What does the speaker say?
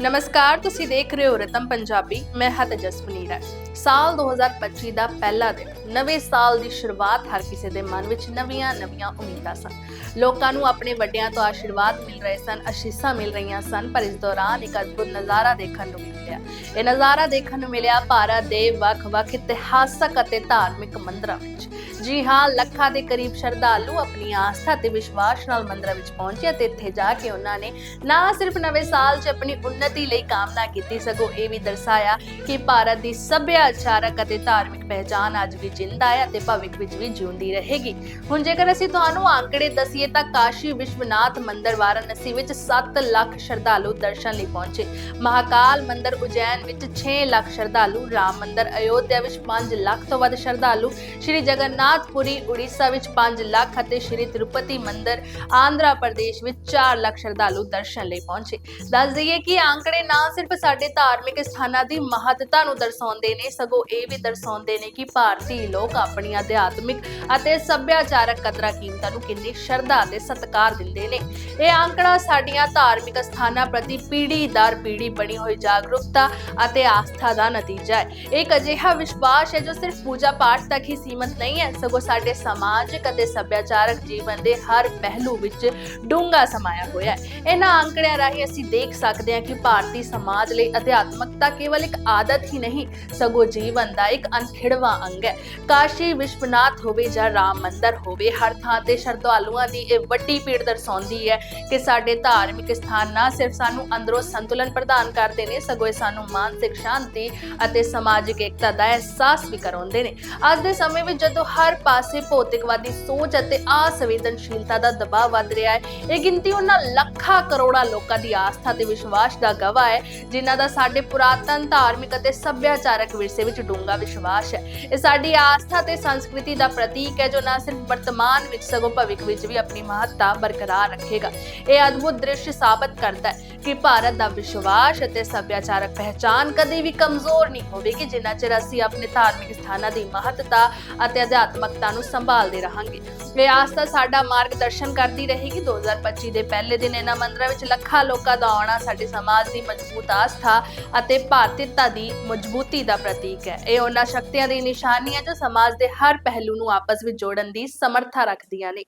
ਨਮਸਕਾਰ, ਤੁਸੀਂ ਦੇਖ ਰਹੇ ਹੋ ਰਤਮ ਪੰਜਾਬੀ, ਮੈਂ ਹਾਂ ਤੇਜਸਵਨੀ ਰਾਏ ਸਾਲ 2025 ਦਾ ਪਹਿਲਾ ਦਿਨ, ਨਵੇਂ ਸਾਲ ਦੀ ਸ਼ੁਰੂਆਤ ਹਰ ਕਿਸੇ ਦੇ ਮਨ ਵਿੱਚ ਨਵੀਆਂ ਨਵੀਆਂ ਉਮੀਦਾਂ ਸਨ। ਲੋਕਾਂ ਨੂੰ ਆਪਣੇ ਵੱਡਿਆਂ ਤੋਂ ਆਸ਼ੀਰਵਾਦ ਮਿਲ ਰਹੇ ਸਨ, ਅਸ਼ੀਸਾਂ ਮਿਲ ਰਹੀਆਂ ਸਨ, ਪਰ ਇਸ ਦੌਰਾਨ ਇੱਕ ਅਦਭੁਤ ਨਜ਼ਾਰਾ ਦੇਖਣ ਨੂੰ ਮਿਲਿਆ। ਇਹ ਨਜ਼ਾਰਾ ਦੇਖਣ ਨੂੰ ਮਿਲਿਆ ਭਾਰਤ ਦੇ ਵੱਖ-ਵੱਖ ਇਤਿਹਾਸਕ ਅਤੇ ਧਾਰਮਿਕ ਮੰਦਰਾਂ ਵਿੱਚ। ਜੀ ਹਾਂ, ਲੱਖਾਂ ਦੇ ਕਰੀਬ ਸ਼ਰਧਾਲੂ ਆਪਣੀ ਆਸਥਾ ਤੇ ਵਿਸ਼ਵਾਸ ਨਾਲ ਮੰਦਰਾਂ ਵਿੱਚ ਪਹੁੰਚੇ ਅਤੇ ਇੱਥੇ ਜਾ ਕੇ ਉਹਨਾਂ ਨੇ ਨਾ ਸਿਰਫ ਨਵੇਂ ਸਾਲ 'ਚ ਆਪਣੀ ਉન્નਤੀ ਲਈ ਕਾਮਨਾ ਕੀਤੀ। ਸਗੋਂ ਇਹ ਵੀ ਦਰਸਾਇਆ ਕਿ ਭਾਰਤ ਦੀ ਸੱਭਿਆਚਾਰਕ ਅਤੇ ਧਾਰਮਿਕ ਪਹਿਚਾਨ ਅੱਜ ਵੀ ਜਿੰਦਾ ਹੈ ਅਤੇ ਭਵਿੱਖ ਵਿੱਚ ਵੀ ਜਿਉਂਦੀ ਰਹੇਗੀ। ਹੁਣ ਜੇਕਰ ਅਸੀਂ ਤੁਹਾਨੂੰ ਆંકੜੇ ਦਸੀਏ ਤਾਂ ਕਾਸ਼ੀ ਵਿਸ਼ਵਨਾਥ ਮੰਦਿਰ ਵਾਰਾਣਸੀ ਵਿੱਚ 7 ਲੱਖ ਸ਼ਰਧਾਲੂ ਦਰਸ਼ਨ ਲਈ ਪਹੁੰਚੇ। ਮਹਾਕਾਲ ਮੰਦਿਰ ਉਜੈਨ ਵਿੱਚ 6 ਲੱਖ ਸ਼ਰਧਾਲੂ, ਰਾਮ ਮੰਦਿਰ ਅਯੋਧਿਆ ਵਿੱਚ 5 ਲੱਖ ਤੋਂ ਵੱਧ ਸ਼ਰਧਾਲੂ, ਸ਼੍ਰੀ ਜਗਨਨਾਥਪੁਰੀ ਉੜੀਸਾ ਵਿੱਚ 5 ਲੱਖ ਅਤੇ ਸ਼੍ਰੀ ਤਿਰੂਪਤੀ ਮੰਦਿਰ ਆਂਧਰਾ ਪ੍ਰਦੇਸ਼ ਵਿੱਚ 4 ਲੱਖ ਸ਼ਰਧਾਲੂ ਦਰਸ਼ਨ ਲਈ ਪਹੁੰਚੇ। ਦੱਸ ਦਈਏ ਕਿ ਇਹ ਆંકੜੇ ਨਾ ਸਿਰਫ ਸਾਡੇ ਧਾਰਮਿਕ ਸਥਾਨਾਂ ਦੀ ਮਹੱਤਤਾ ਨੂੰ ਦਰਸਾਉਂਦੇ ਨੇ, ਸਗੋਂ ਇਹ ਵੀ ਦਰਸਾਉਂਦੇ ਨੇ ਕਿ ਭਾਰਤੀ ਲੋਕ ਆਪਣੀ ਅਧਿਆਤਮਿਕ ਅਤੇ ਸੱਭਿਆਚਾਰਕ ਕਦਰਾਂ ਕੀਮਤਾਂ ਨੂੰ ਕਿੰਨੀ ਸ਼ਰਧਾ ਅਤੇ ਸਤਿਕਾਰ ਦਿੰਦੇ ਨੇ। ਇਹ ਆંકੜਾ ਸਾਡੀਆਂ ਧਾਰਮਿਕ ਸਥਾਨਾਂ ਪ੍ਰਤੀ ਪੀੜ੍ਹੀ ਦਰ ਪੀੜ੍ਹੀ ਬਣੀ ਹੋਈ ਜਾਗਰੂਕਤਾ ਅਤੇ ਆਸਥਾ ਦਾ ਨਤੀਜਾ ਹੈ। ਇੱਕ ਅਜਿਹਾ ਵਿਸ਼ਵਾਸ ਹੈ ਜੋ ਸਿਰਫ ਪੂਜਾ ਪਾਠ ਤੱਕ ਹੀ ਸੀਮਤ ਨਹੀਂ ਹੈ, ਸਗੋਂ ਸਾਡੇ ਸਮਾਜਿਕ ਅਤੇ ਸੱਭਿਆਚਾਰਕ ਜੀਵਨ ਦੇ ਹਰ ਪਹਿਲੂ ਵਿੱਚ ਡੂੰਘਾ ਸਮਾਇਆ ਹੋਇਆ ਹੈ। ਇਹਨਾਂ ਅੰਕੜਿਆਂ ਰਾਹੀਂ ਅਸੀਂ ਦੇਖ ਸਕਦੇ ਹਾਂ ਕਿ ਭਾਰਤੀ ਸਮਾਜ ਲਈ ਅਧਿਆਤਮਕਤਾ ਕੇਵਲ ਇੱਕ ਆਦਤ ਹੀ ਨਹੀਂ, ਸਗੋਂ ਜੀਵਨ ਦਾ ਇੱਕ ਅਨਖਿੜਵਾ ਅੰਗ ਹੈ। ਕਾਸ਼ੀ ਵਿਸ਼ਵਨਾਥ ਹੋਵੇ ਜਾਂ ਰਾਮ ਮੰਦਰ ਹੋਵੇ, ਹਰ ਥਾਂ ਤੇ ਸ਼ਰਧਾਲੂਆਂ ਦੀ ਇਹ ਵੱਡੀ ਭੀੜ ਦਰਸਾਉਂਦੀ ਹੈ ਕਿ ਸਾਡੇ ਧਾਰਮਿਕ ਸਥਾਨ ਨਾ ਸਿਰਫ ਸਾਨੂੰ ਅੰਦਰੋਂ ਸੰਤੁਲਨ ਪ੍ਰਦਾਨ ਕਰਦੇ ਨੇ, ਸਗੋਂ ਇਹ ਸਾਨੂੰ ਮਾਨਸਿਕ ਸ਼ਾਂਤੀ ਅਤੇ ਸਮਾਜਿਕ ਏਕਤਾ ਦਾ ਅਹਿਸਾਸ ਵੀ ਕਰਾਉਂਦੇ ਨੇ। ਅੱਜ ਦੇ ਸਮੇਂ ਵਿੱਚ ਜਦੋਂ ਹਰ ਪਾਸੇ ਭੌਤਿਕਵਾਦੀ ਸੋਚ ਅਤੇ ਅਸੰਵੇਦਨਸ਼ੀਲਤਾ ਦਾ ਦਬਾਅ ਵੱਧ ਰਿਹਾ ਹੈ, ਇਹ ਗਿਣਤੀ ਉਹਨਾਂ ਲੱਖਾਂ ਕਰੋੜਾਂ ਲੋਕਾਂ ਦੀ ਆਸਥਾ ਤੇ ਵਿਸ਼ਵਾਸ ਦਾ ਗਵਾਹ ਹੈ, ਜਿਨ੍ਹਾਂ ਦਾ ਸਾਡੇ ਪੁਰਾਤਨ ਧਾਰਮਿਕ ਅਤੇ ਸੱਭਿਆਚਾਰਕ ਵਿਰਸੇ ਵਿੱਚ ਡੂੰਘਾ ਵਿਸ਼ਵਾਸ ਹੈ। ਇਹ ਸਾਡੀ ਆਸਥਾ ਤੇ ਸੰਸਕ੍ਰਿਤੀ ਦਾ ਪ੍ਰਤੀਕ ਹੈ, ਜੋ ਨਾ ਸਿਰਫ ਵਰਤਮਾਨ ਵਿੱਚ, ਸਗੋਂ ਭਵਿੱਖ ਵਿੱਚ ਵੀ ਆਪਣੀ ਮਹੱਤਤਾ ਬਰਕਰਾਰ ਰੱਖੇਗਾ। ਇਹ ਅਦਭੁਤ ਦ੍ਰਿਸ਼ ਸਾਬਤ ਕਰਦਾ ਹੈ ਕਿ ਭਾਰਤ ਦਾ ਵਿਸ਼ਵਾਸ ਅਤੇ ਸੱਭਿਆਚਾਰਕ ਪਹਿਚਾਨ ਕਦੇ ਵੀ ਕਮਜ਼ੋਰ ਨਹੀਂ ਹੋਵੇਗੀ, ਜਿੰਨਾ ਚਿਰ ਅਸੀਂ ਆਪਣੇ ਧਾਰਮਿਕ ਸਥਾਨਾਂ ਦੀ ਮਹੱਤਤਾ ਅਤੇ ਅਧਿਆਤਮਕਤਾ ਨੂੰ ਸੰਭਾਲਦੇ ਰਹਾਂਗੇ। ਇਹ ਆਸਥਾ ਸਾਡਾ ਮਾਰਗਦਰਸ਼ਨ ਕਰਦੀ ਰਹੇਗੀ। 2025 ਦੇ ਪਹਿਲੇ ਦਿਨ ਇਹਨਾਂ ਮੰਦਰਾਂ ਵਿੱਚ ਲੱਖਾਂ ਲੋਕਾਂ ਦਾ ਆਉਣਾ ਸਾਡੇ ਸਮਾਜ ਦੀ ਮਜ਼ਬੂਤ ਆਸਥਾ ਅਤੇ ਭਾਰਤੀਤਾ ਦੀ ਮਜ਼ਬੂਤੀ ਦਾ ਪ੍ਰਤੀਕ ਹੈ। ਇਹ ਉਹਨਾਂ ਸ਼ਕਤੀਆਂ ਦੀ ਨਿਸ਼ਾਨੀ ਜੋ ਸਮਾਜ ਦੇ ਹਰ ਪਹਿਲੂ ਨੂੰ ਆਪਸ ਵਿੱਚ ਜੋੜਨ ਦੀ ਸਮਰੱਥਾ ਰੱਖਦੀਆਂ ਨੇ।